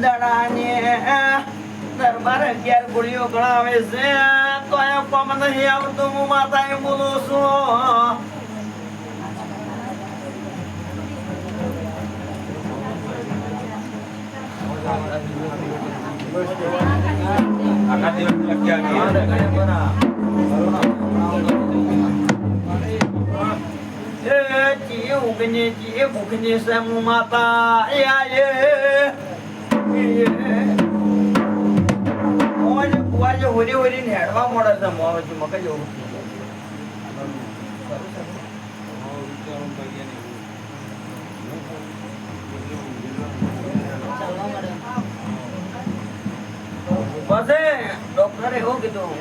દડાને દરબાર અગિયાર ગોળીઓ ગણાવે છે. તો એ પમ નહીં આવતું હું માતા એમ બોલું છું. આખા દિવસ લખ્યા એ ચીએ ઉગને ભૂખને છે હું માતા એ મોજ કુવાજે હોરી હોરી ને હેડવા મળે છે મોજ મગજ એવું પછી ડોક્ટરે એવું કીધું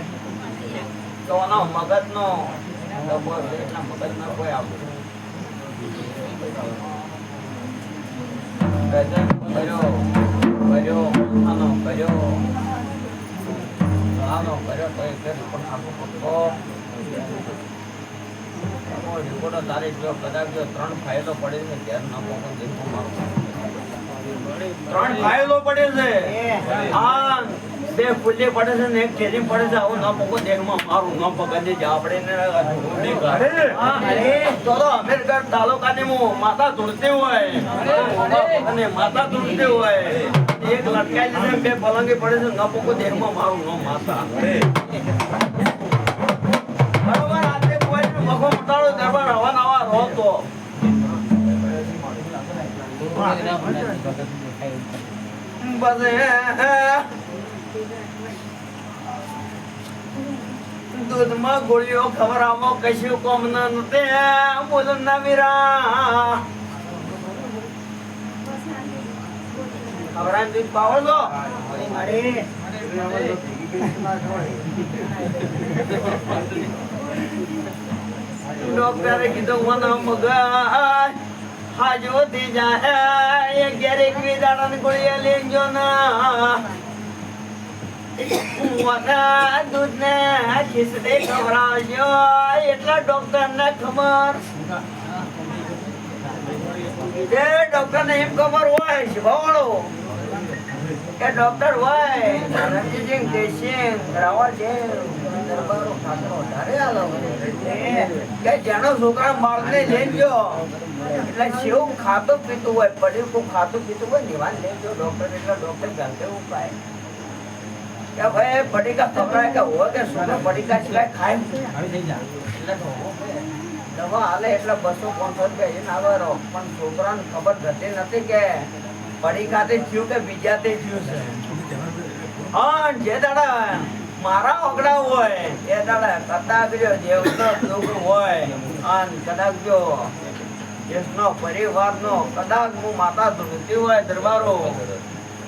તો આનો મગજનો એટલે કોઈ આવતું ગજન આનો આનો કર્યો તો એ પણ આખો પક્કો રિપોર્ટો તારીખ જો કદાચ જો ત્રણ ફાઇલો પડે છે. ત્યારે ન મોકલ દેખો મારું ત્રણ ફાઇલો પડે છે હા બે ફૂલી પડે છે ને એક કેરી પડે છે આવું ન પકો દેખમાં મારું ન પકડી જા આપણે ને ઢૂંઢી કાઢે અરે તો તો અમેરિકા તાલુકાની હું માતા ધૂળતી હોય. અને માતા ધૂળતી હોય. એક લટકાઈ છે બે પલંગી પડે છે ન પકો દેખમાં મારું ન માતા. બરોબર આજે કોઈ મગો મટાડો દરબાર હવા નવા રહો તો. બસ દૂધમાં ગોળીઓ ખવડાવવામાં કશું કોમ ન તે બોલો ના વીરા ખવડાવ દૂધ પાવો છો? અરે. ડોક્ટરે કીધું મને મગજ હાજો થી જાય. ઘેરે એકવી દાડાની ગોળીઓ લેજો ના. જેનો છોકરા બાળને લેજો એટલે શિવ ખાતું પીતું હોય પડ્યું ખાતું પીતું હોય નિવાન લેજો ડોક્ટર એટલે ડોક્ટર ગંધે ઉપાય. કે ભાઈ પડીકા ખવડાય કે હોય કે શું પડીકા સિવાય ખાય દવા હાલે એટલે બસો પાંચસો રૂપિયા એને આવે રહો પણ છોકરાને ખબર થતી નથી કે પડીકાથી થયું કે બીજાથી થયું છે. હા જે દાડા મારા ઓગડા હોય એ દાડા કદાચ જો જેવનો દુઃખ હોય અને કદાચ જો દેશનો પરિવારનો કદાચ હું માતા ધૂળતી હોય દરબારો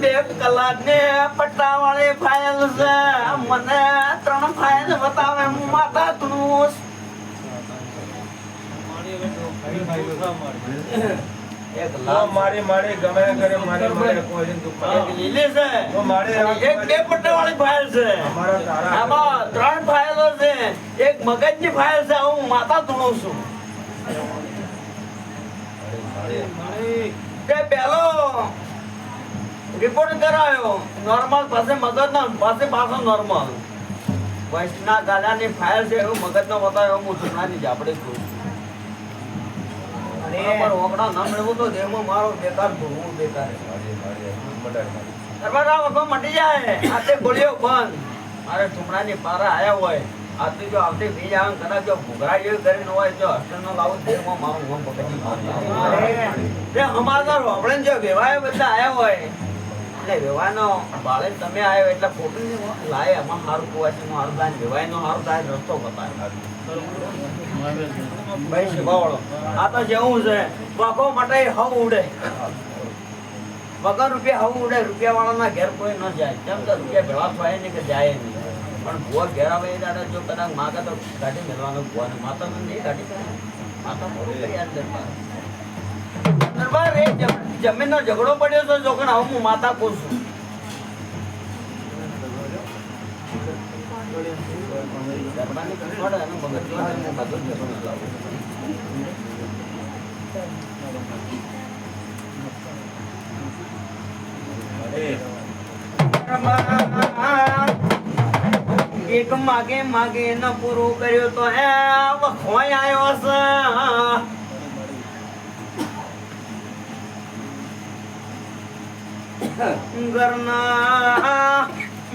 બે કલાક ને ફાઇલ છે. મને ત્રણ ફાઇલ બતાવે હું માતા તું એક લાલ મારી મારી ગમે કરે મારી મારી કોઈ એક લીલી છે. તો મારે એક બે પટ્ટા વાળી ફાઇલ છે. અમારા તારા આમાં ત્રણ ફાઇલો છે. એક મગજની ફાઇલ છે. હું માતા ધૂણું છું. કે પેલો રિપોર્ટ કરાયો. નોર્મલ પાસે મગજનો પાસે પાછો નોર્મલ વૈષ્ણના ગાલાની ફાઇલ છે એવું મગજનો બતાવ્યો હું ધૂણાની જ આપણે છું બરાબર ઓગણા ન મેળવું તો દેહમાં મારો બેકાર ધૂણવું બેકાર. દરબાર વખો મટી જાય? આજે ગોળીઓ બંધ. મારે ઠુમડાની પારા આવ્યા હોય. આથી જો આવતી બીજ આવે કદાચ જો ભૂગરા જેવી ન હોય જો નો લાવું મારું ગમ પકડી મારું જે અમારા રોબડે જો વેવાય બધા આયા હોય. એટલે વેવાનો બાળે તમે આવ્યો એટલે ખોટું નહીં લાય એમાં સારું કુવા છે, મારું દાન વેવાય નો હારું થાય રસ્તો બતાવે. ભાઈ શિવાવાળો આ તો જેવું છે. વાકો માટે હવ ઉડે. વગર રૂપિયા હવ ઉડે રૂપિયા વાળાના ઘેર કોઈ ન જાય. કેમ કે રૂપિયા ભેળા થાય ને કે જાય નહીં. પણ ભુવા ઘેર આવે એ દાડે જો કદાચ માગે તો ગાડી મેળવાનો ભુવાને. માતાને નહીં ગાડી. માતા મોડું કરી આલે દરબાર. એ જમીનનો પડ્યો તો. એક માગે માગે ન પૂરું કર્યો તો હે વખોય આવ્યો છે ઘરના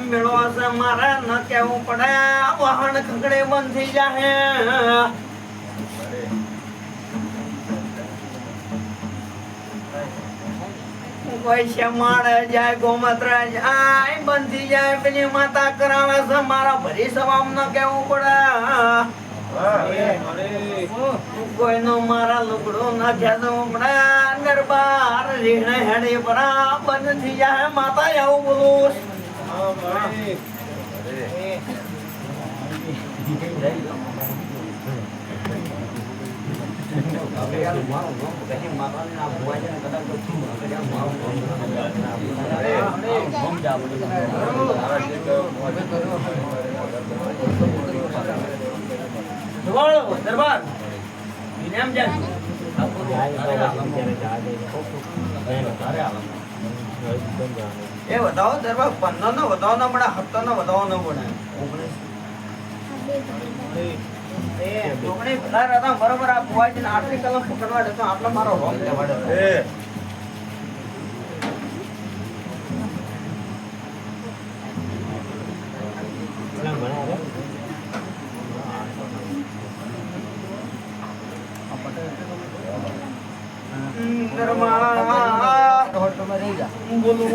મેળો છે મારે, ન કેવું પડે. વાહન ખગડે બંધ પૈસા માળે જાય, ગોમત્ર જાય, બંધી જાય, પેલી માતા કરાવે છે. મારા ભરી સવામ ન કેવું પડે. કોઈનો મારા લુગડો ના ખેદવું પડે દરબાર રીણે હેડે પરા બંધ થઈ જાય માતા આવું બોલું દરબાર. ઇનામ જાય, એ વધાવો દરબાર પંદર નો વધાવો ના પડે સત્તર નો વધાવો ના પડે ઓગણીસ બરોબર, આ બુવાજી કલમ પકડવા દેતો આટલો મારો રોમ લેવાડે એ દરબાર બોલું